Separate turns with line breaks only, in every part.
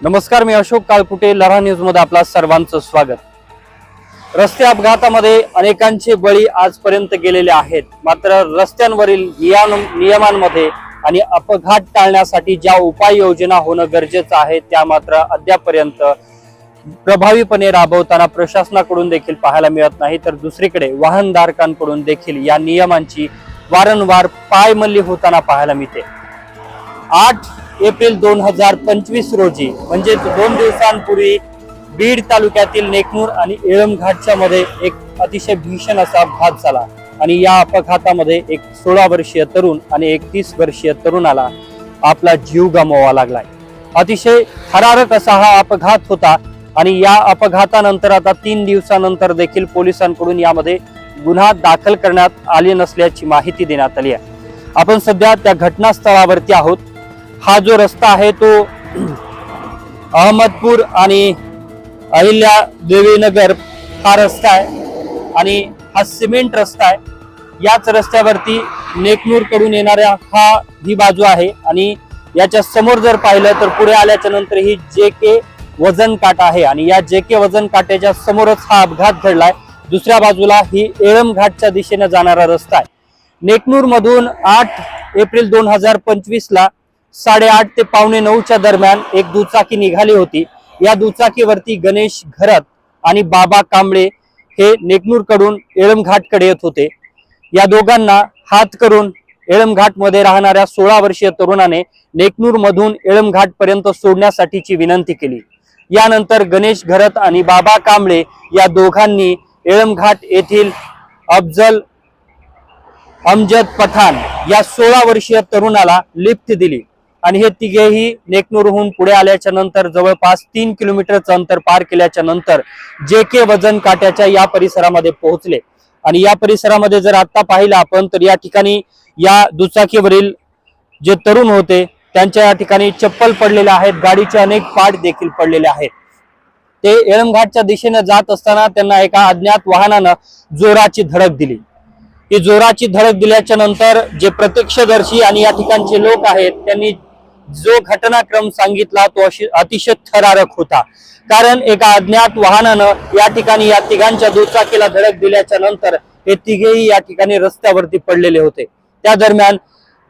नमस्कार मी अशोक काळकुटे लढा न्यूजमध्ये आपला सर्वांचं स्वागत. रस्ते अपघातामध्ये अनेकांचे बळी आजपर्यंत गेलेले आहेत. मात्र रस्त्यांवरील नियमांमध्ये आणि अपघात टाळण्यासाठी ज्या उपाययोजना होणं गरजेचं आहे त्या मात्र अद्यापर्यंत प्रभावीपणे राबवताना प्रशासनाकडून देखील पाहायला मिळत नाही. तर दुसरीकडे वाहनधारकांकडून देखील या नियमांची वारंवार पायमल्ली होताना पाहायला मिळते. आठ एप्रिल दोन हजार पंचवीस रोजी. म्हणजे दोन दिवसांपूर्वी बीड तालुक्यातील नेकनूर आणि एळमघाटच्या मध्ये एक अतिशय भीषण असा अपघात झाला. आणि या अपघातामध्ये एक सोळा वर्षीय तरुण आणि एक तीस वर्षीय तरुणाला आपला जीव गमवावा लागलाय. अतिशय थरारक असा हा अपघात होता आणि या अपघातानंतर आता तीन दिवसानंतर देखील पोलिसांकडून यामध्ये गुन्हा दाखल करण्यात आले नसल्याची माहिती देण्यात आली आहे. आपण सध्या त्या घटनास्थळावरती आहोत. हा जो रस्ता आहे तो अहमदपूर आणि अहिल्या देवीनगर हा रस्ता आहे आणि हा सिमेंट रस्ता आहे. याच रस्त्यावरती नेकनूरकडून येणाऱ्या हा ही बाजू आहे आणि याच्या समोर जर पाहिलं तर पुढे आल्याच्यानंतर ही जे के वजन काटा आहे आणि या जे के वजन काट्याच्या समोरच हा अपघात घडलाय. दुसऱ्या बाजूला ही एळम घाटच्या दिशेने जाणारा रस्ता आहे. नेकनूर मधून आठ एप्रिल दोन हजार पंचवीस ला साडेआठ ते पावणे नऊच्या दरम्यान एक दुचाकी निघाली होती. या दुचाकीवरती गणेश घरत आणि बाबा कांबळे हे नेकनूरकडून एळमघाटकडे येत होते. या दोघांना हात करून एळमघाटमध्ये राहणाऱ्या सोळा वर्षीय तरुणाने नेकनूरमधून एळमघाटपर्यंत सोडण्यासाठीची विनंती केली. यानंतर गणेश घरत आणि बाबा कांबळे या दोघांनी एळमघाट येथील अफजल अमजद पठाण या सोळा वर्षीय तरुणाला लिफ्ट दिली. आणि हे तिघेही नेकनूरहून पुढे आल्याच्यानंतर जवळपास तीन किलोमीटरचं अंतर पार केल्याच्यानंतर जे के वजन काट्याच्या या परिसरामध्ये पोहोचले. आणि या परिसरामध्ये जर आता पाहिलं आपण तर या ठिकाणी या दुचाकीवरील जे तरुण होते त्यांच्या या ठिकाणी चप्पल पडलेले आहेत गाडीचे अनेक पार्ट देखील पडलेले आहेत. ते एळमघाटच्या दिशेने जात असताना त्यांना एका अज्ञात वाहनानं जोराची धडक दिली. ही जोराची धडक दिल्याच्या नंतर जे प्रत्यक्षदर्शी आणि या ठिकाणचे लोक आहेत त्यांनी जो घटनाक्रम सांगितला तो अशी अतिशय थरारक होता. कारण एका अज्ञात वाहनानं या ठिकाणी या तिघांच्या दुचाकीला धडक दिल्याच्या नंतर हे तिघेही या ठिकाणी रस्त्यावरती पडलेले होते. त्या दरम्यान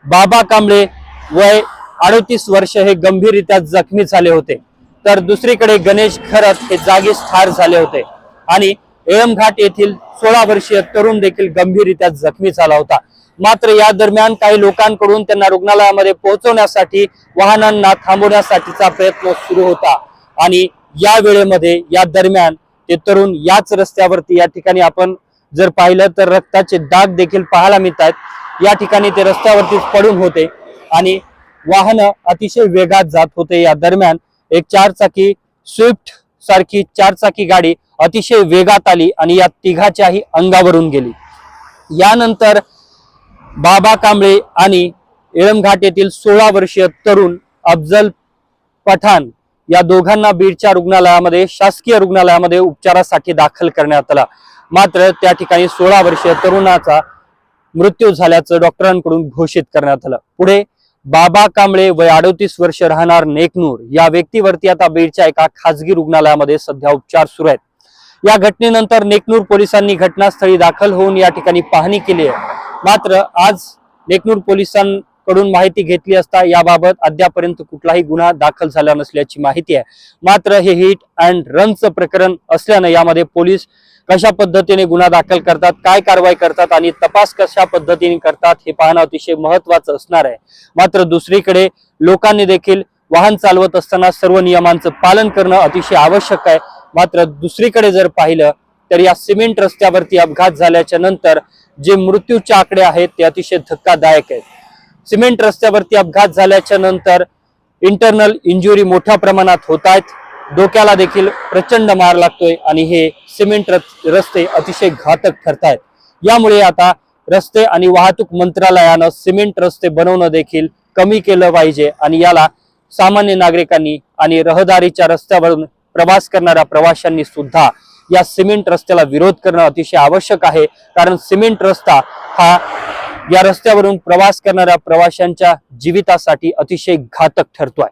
बाबा कांबळे वय अडतीस वर्ष हे गंभीररित्या जखमी झाले होते. तर दुसरीकडे गणेश खरत हे जागीच ठार झाले होते. आणि एळमघाट येथील सोळा वर्षीय तरुण देखील गंभीररित्या जखमी झाला होता. मात्र या दरम्यान काही लोकांकडून त्यांना रुग्णालयामध्ये पोहोचवण्यासाठी वाहनांना थांबवण्यासाठीचा प्रयत्न सुरू होता. आणि या वेळेमध्ये या दरम्यान ते तरुण याच रस्त्यावरती या ठिकाणी आपण जर पाहिलं तर रक्ताचे दाग देखील पाहायला मिळतात या ठिकाणी ते रस्त्यावरतीच पडून होते आणि वाहनं अतिशय वेगात जात होते. या दरम्यान एक चारचाकी स्विफ्ट सारखी चारचाकी गाडी अतिशय वेगात आली आणि या तिघाच्याही अंगावरून गेली. यानंतर बाबा कांबळे आणि एळमघाट येथील सोळा वर्षीय तरुण अफजल पठाण या दोघांना बीडच्या रुग्णालयामध्ये शासकीय रुग्णालयामध्ये उपचारासाठी दाखल करण्यात आला. मात्र त्या ठिकाणी सोळा वर्षीय तरुणाचा मृत्यू झाल्याचं डॉक्टरांकडून घोषित करण्यात आलं. पुढे बाबा कांबळे वय अडतीस वर्ष राहणार नेकनूर या व्यक्तीवरती आता बीडच्या एका खासगी रुग्णालयामध्ये सध्या उपचार सुरू आहेत. या घटनेनंतर नेकनूर पोलिसांनी घटनास्थळी दाखल होऊन या ठिकाणी पाहणी केली आहे. मात्र आज नेकनूर पोलिसांकडून माहिती घेतली असता याबाबत अद्यापर्यंत कुठलाही गुन्हा दाखल झाला नसल्याची माहिती आहे. मात्र हे हिट अँड रनचं प्रकरण असल्यानं यामध्ये पोलीस कशा पद्धतीने गुन्हा दाखल करतात काय कारवाई करतात आणि तपास कशा पद्धतीने करतात हे पाहणं अतिशय महत्वाचं असणार आहे. मात्र दुसरीकडे लोकांनी देखील वाहन चालवत असताना सर्व नियमांचं पालन करणं अतिशय आवश्यक आहे. मात्र दुसरीकडे जर पाहिलं तर या सिमेंट रस्त्यावरती अपघात झाल्याच्यानंतर जे मृत्यूचे आकडे आहेत ते अतिशय धक्कादायक आहेत. सिमेंट रस्त्यावरती अपघात झाल्याच्यानंतर इंटरनल इंजुरी मोठ्या प्रमाणात होत आहेत. डोक्याला देखील प्रचंड मार लागतोय आणि हे सिमेंट रस्ते अतिशय घातक ठरतायत. यामुळे आता रस्ते आणि वाहतूक मंत्रालयानं सिमेंट रस्ते बनवणं देखील कमी केलं पाहिजे आणि याला सामान्य नागरिकांनी आणि रहदारीच्या रस्त्यावरून प्रवास करणाऱ्या प्रवाशांनी सुद्धा या सिमेंट रस्त्याला विरोध करणं अतिशय आवश्यक आहे. कारण सिमेंट रस्ता हा या रस्त्यावरून प्रवास करणाऱ्या प्रवाशांच्या जीवितासाठी अतिशय घातक ठरतोय